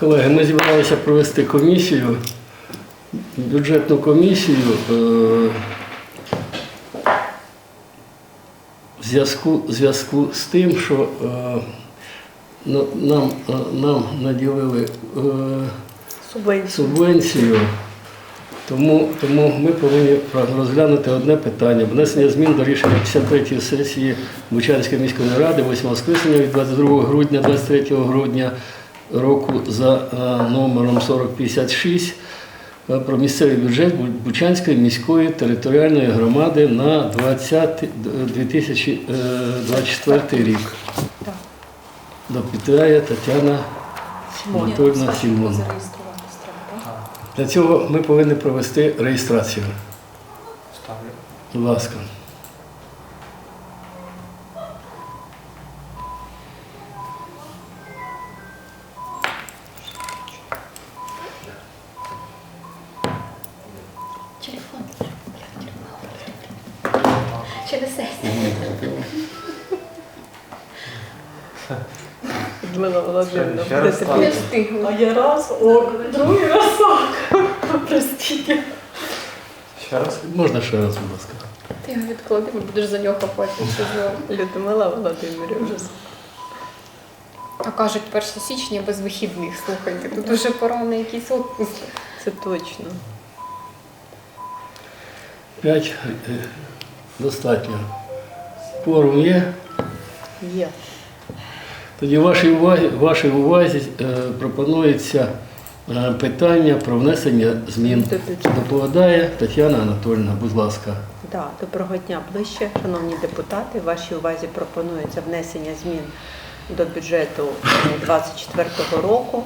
Колеги, ми зібралися провести комісію, бюджетну комісію. е, В зв'язку, зв'язку з тим, що е, нам, е, нам наділили е, Субвенцію. субвенцію, тому, тому ми повинні розглянути одне питання. Внесення змін до рішення 53-ї сесії Бучанської міської ради 8 скликання від 22 грудня 23 грудня року за е, номером 4056 е, про місцевий бюджет Бучанської міської територіальної громади на 20, 2024 рік. Так. Доповідає Тетяна Сімон. Анатольовна Сімон. Для цього ми повинні провести реєстрацію. Ставлю. Будь ласка. Телефон. Через сесію. Людмила Володимирівна, Ще раз так. Не встигла. А я раз, о, другий раз так. Простите. Ще раз. Можна ще раз, будь ласка. Ти його відклади, бо будеш за нього потім. Людмила Володимирівна. А кажуть, 1 січня без вихідних, слухайте, тут дуже пора на якийсь отпуск. Це точно. П'ять е, достатньо. Форум є. Є. Тоді вашій увазі, вашій увазі е, пропонується е, питання про внесення змін. До. Доповідає Тетяна Анатольовна, будь ласка. Да, доброго дня ближче. Шановні депутати, вашій увазі пропонується внесення змін до бюджету 2024 року.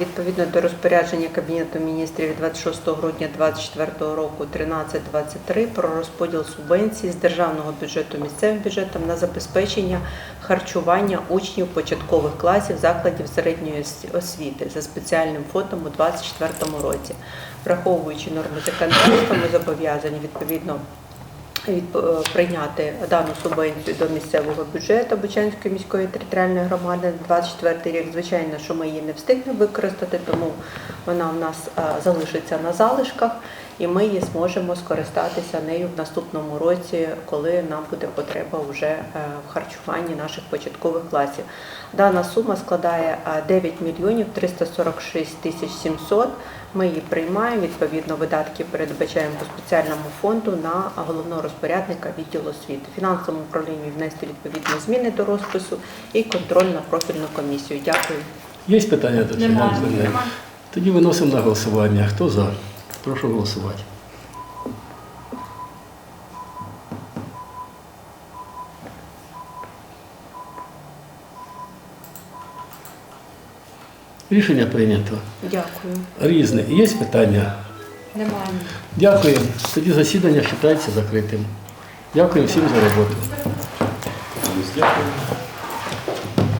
Відповідно до розпорядження Кабінету міністрів від 26 грудня 2024 року 1323 про розподіл субвенцій з державного бюджету місцевим бюджетом на забезпечення харчування учнів початкових класів закладів середньої освіти за спеціальним фондом у 2024 році. Враховуючи норми законодавства, ми зобов'язані відповідно від- прийняти дану субвенцію до місцевого бюджету Бучанської міської територіальної громади на 24 рік. Звичайно, що ми її не встигнемо використати, тому вона в нас е, залишиться на залишках, і ми її зможемо скористатися нею в наступному році, коли нам буде потреба вже е, в харчуванні наших початкових класів. Дана сума складає е, 9 мільйонів 346 тисяч 700. Ми її приймаємо. Відповідно, видатки передбачаємо по спеціальному фонду на головного розпорядника відділу освіти. Фінансовому управлінню внести відповідні зміни до розпису і контроль на профільну комісію. Дякую. Є питання до Тетяни Тоді виносимо на голосування. Хто за? Прошу голосувати. Рішення прийнято. Дякую. Різне. Є питання? Немає. Дякую. Тоді засідання вважається закритим. Дякую всім за роботу. Дякую.